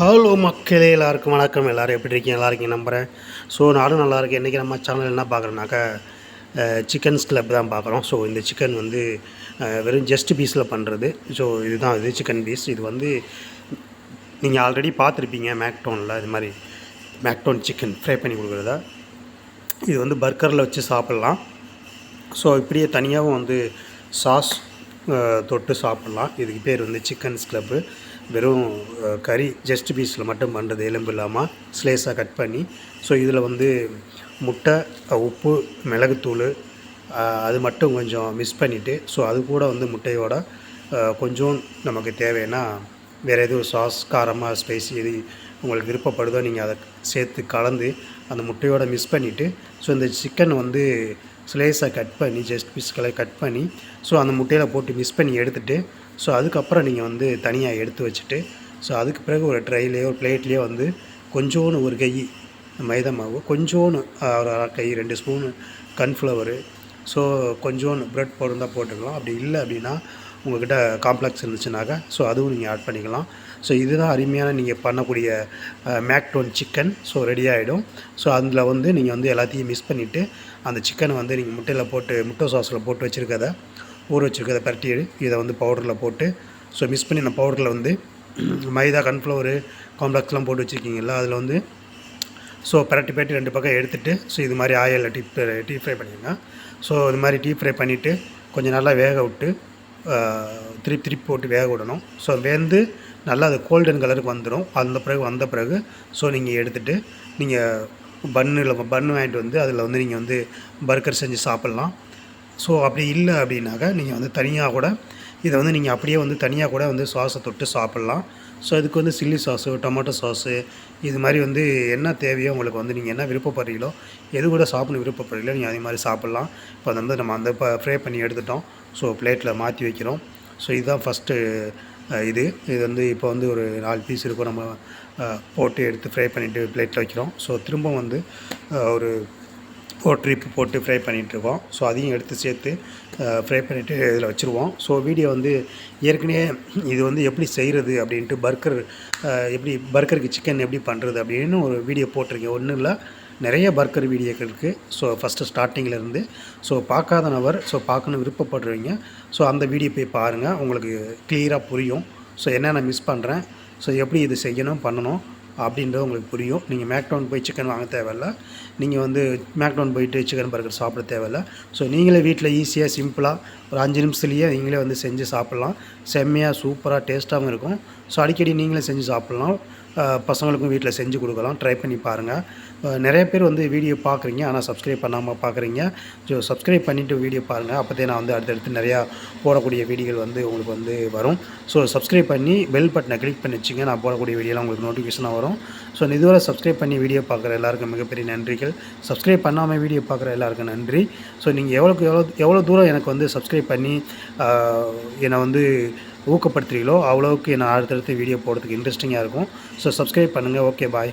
Hello மக்களே எல்லாருக்கும் வணக்கம். எல்லோரும் எப்படி இருக்கீங்க? நல்லா இருக்கீங்க நம்புகிறேன் ஸோ நானும் நல்லா இருக்கேன். இன்றைக்கி நம்ம சேனல் என்ன பார்க்குறோன்னாக்கா சிக்கன்ஸ் கிளப் தான் பார்க்குறோம். ஸோ இந்த சிக்கன் வந்து வெறும் ஜஸ்ட் பீஸில் பண்ணுறது ஸோ இதுதான் இது சிக்கன் பீஸ் இது வந்து நீங்கள் ஆல்ரெடி பார்த்துருப்பீங்க மேக்டோனில் இது மாதிரி மேக்டோன் சிக்கன் ஃப்ரை பண்ணி கொடுக்குறதா. இது வந்து பர்கரில் வச்சு சாப்பிட்லாம். ஸோ இப்படியே தனியாகவும் வந்து சாஸ் தொட்டு சாப்பிட்லாம். இதுக்கு பேர் வந்து சிக்கன்ஸ் கிளப்பு. வெறும் கறி ஜஸ்ட் பீஸில் மட்டும் பண்ணுறது எலும்பு இல்லாமல் ஸ்லேஸாக கட் பண்ணி ஸோ இதில் வந்து முட்டை உப்பு மிளகுத்தூள் அது மட்டும் கொஞ்சம் மிஸ் பண்ணிவிட்டு ஸோ அது கூட வந்து முட்டையோட கொஞ்சம் நமக்கு தேவைன்னா வேறு எதுவும் சாஸ் காரமாக ஸ்பைசி எது உங்களுக்கு விருப்பப்படுதோ நீங்கள் அதை சேர்த்து கலந்து அந்த முட்டையோடு மிஸ் பண்ணிவிட்டு ஸோ இந்த சிக்கன் வந்து ஸ்லேஸாக கட் பண்ணி ஜஸ்ட் பீஸ்களை கட் பண்ணி ஸோ அந்த முட்டையில் போட்டு மிஸ் பண்ணி எடுத்துகிட்டு ஸோ அதுக்கப்புறம் நீங்கள் வந்து தனியாக எடுத்து வச்சுட்டு ஸோ அதுக்கு பிறகு ஒரு ட்ரைலேயோ ஒரு பிளேட்லேயோ வந்து கொஞ்சோன்னு ஒரு கை மைதா மாவு கொஞ்சோன்னு ஒரு அரை கை ரெண்டு ஸ்பூனு கன்ஃப்ளவரு ஸோ கொஞ்சோன்னு ப்ரெட் போட்டிருந்தால் போட்டுக்கலாம். அப்படி இல்லை அப்படின்னா உங்கள்கிட்ட காம்ப்ளெக்ஸ் இருந்துச்சுனாக்கா ஸோ அதுவும் நீங்கள் ஆட் பண்ணிக்கலாம். ஸோ இதுதான் அருமையான நீங்கள் பண்ணக்கூடிய மேக்டோன் சிக்கன் ஸோ ரெடி ஆகிடும் ஸோ அதில் வந்து நீங்கள் வந்து எல்லாத்தையும் மிஸ் பண்ணிவிட்டு அந்த சிக்கனை வந்து நீங்கள் முட்டையில் போட்டு முட்டை சாஸில் போட்டு வச்சுருக்கத ஊற வச்சுருக்கத பரட்டி இதை வந்து பவுடரில் போட்டு. ஸோ மிஸ் பண்ணி அந்த பவுடரில் வந்து மைதா கன்ஃப்ளவரு காம்ப்ளெக்ஸ்லாம் போட்டு வச்சுருக்கீங்களா அதில் வந்து ஸோ பரட்டி பரட்டி ரெண்டு பக்கம் எடுத்துகிட்டு ஸோ இது மாதிரி ஆயிலில் டீப் டீப் ஃப்ரை பண்ணிடுங்க. ஸோ இது மாதிரி டீப் ஃப்ரை பண்ணிவிட்டு கொஞ்சம் நல்லா வேக விட்டு திருப்பி திருப்பி போட்டு வேக விடணும். ஸோ வேந்து நல்லா அது கோல்டன் கலருக்கு வந்துடும் அந்த பிறகு வந்த பிறகு ஸோ நீங்கள் எடுத்துகிட்டு நீங்கள் பன்னில் பன்னு வாங்கிட்டு வந்து அதில் வந்து நீங்கள் வந்து பர்கர் செஞ்சு சாப்பிட்லாம். ஸோ அப்படி இல்லை அப்படின்னாக்கா நீங்கள் வந்து தனியாக கூட இதை வந்து நீங்கள் அப்படியே வந்து தனியாக கூட வந்து சாஸை தொட்டு சாப்பிட்லாம். ஸோ அதுக்கு வந்து சில்லி சாஸு டொமேட்டோ சாஸு இது மாதிரி வந்து என்ன தேவையோ உங்களுக்கு வந்து நீங்கள் என்ன விருப்பப்படுறீங்களோ எது கூட சாப்பிட விருப்பப்படுறீங்களோ நீங்கள் அதே மாதிரி சாப்பிட்லாம். இப்போ அது வந்து நம்ம அந்த இப்போ ஃப்ரை பண்ணி எடுத்துட்டோம். ஸோ பிளேட்டில் மாற்றி வைக்கிறோம். ஸோ இதுதான் ஃபஸ்ட்டு இது. இது வந்து இப்போ வந்து ஒரு நாலு பீஸ் இருக்கும். நம்ம போட்டு எடுத்து ஃப்ரை பண்ணிவிட்டு பிளேட்டில் வைக்கிறோம். ஸோ திரும்ப வந்து ஒரு போட்டு ட்ரிப் போட்டு ஃப்ரை பண்ணிகிட்ருக்கோம் ஸோ அதையும் எடுத்து சேர்த்து ஃப்ரை பண்ணிவிட்டு இதில் வச்சுருவோம். ஸோ வீடியோ வந்து ஏற்கனவே இது வந்து எப்படி செய்கிறது அப்படின்ட்டு பர்கர் எப்படி பர்கருக்கு சிக்கன் எப்படி பண்ணுறது அப்படின்னு ஒரு வீடியோ போட்டிருக்கேன். ஒன்றும் இல்லை நிறைய பர்கர் வீடியோக்கள் இருக்குது ஸோ ஃபஸ்ட்டு ஸ்டார்டிங்கிலேருந்து ஸோ பார்க்காத நபர் ஸோ பார்க்கணும் விருப்பப்படுறவங்க ஸோ அந்த வீடியோ போய் பாருங்கள் உங்களுக்கு கிளியராக புரியும். ஸோ என்னென்ன மிஸ் பண்ணுறேன் ஸோ எப்படி இது செய்யணும் பண்ணணும். அப்படின்றது உங்களுக்கு புரியும். நீங்கள் மேக்டவுன் போய் சிக்கன் வாங்க தேவையில்ல. நீங்கள் வந்து மேக்டவுன் போயிட்டு சிக்கன் பர்கர் சாப்பிட தேவையில்ல. ஸோ நீங்களே வீட்டில் ஈஸியாக சிம்பிளாக ஒரு அஞ்சு நிமிஷத்துலேயே நீங்களே வந்து செஞ்சு சாப்பிட்லாம். செம்மையாக சூப்பராக டேஸ்ட்டாகவும் இருக்கும். ஸோ அடிக்கடி நீங்களே செஞ்சு சாப்பிட்லாம். பசங்களுக்கும் வீட்டில் செஞ்சு கொடுக்கலாம். ட்ரை பண்ணி பாருங்கள் நிறைய பேர் வந்து வீடியோ பார்க்குறீங்க. ஆனால் சப்ஸ்கிரைப் பண்ணாமல் பார்க்குறீங்க. ஸோ சப்ஸ்கிரைப் பண்ணிவிட்டு வீடியோ பாருங்கள் அப்போதே நான் வந்து அடுத்தடுத்து நிறையா போடக்கூடிய வீடியோகள் வந்து உங்களுக்கு வந்து வரும். ஸோ சப்ஸ்கிரைப் பண்ணி பெல் பட்டனை கிளிக் பண்ணி வச்சுங்க. நான் போடக்கூடிய வீடியோலாம் உங்களுக்கு நோட்டிஃபிகேஷனாக வரும். ஸோ இதுவரை சப்ஸ்கிரைப் பண்ணி வீடியோ பார்க்குற எல்லாருக்கும் மிகப்பெரிய நன்றிகள். சப்ஸ்கிரைப் பண்ணாமல் வீடியோ பார்க்குற எல்லாருக்கும் நன்றி. ஸோ நீங்கள் எவ்வளோக்கு எவ்வளோ எவ்வளோ தூரம் எனக்கு வந்து சப்ஸ்கிரைப் பண்ணி என்னை வந்து ஊக்கப்படுத்துறீங்களோ அவ்வளோவுக்கு நான் அடுத்தடுத்து வீடியோ போடுறதுக்கு இன்ட்ரெஸ்டிங்காக இருக்கும். ஸோ சப்ஸ்கிரைப் பண்ணுங்கள் ஓகே பாய்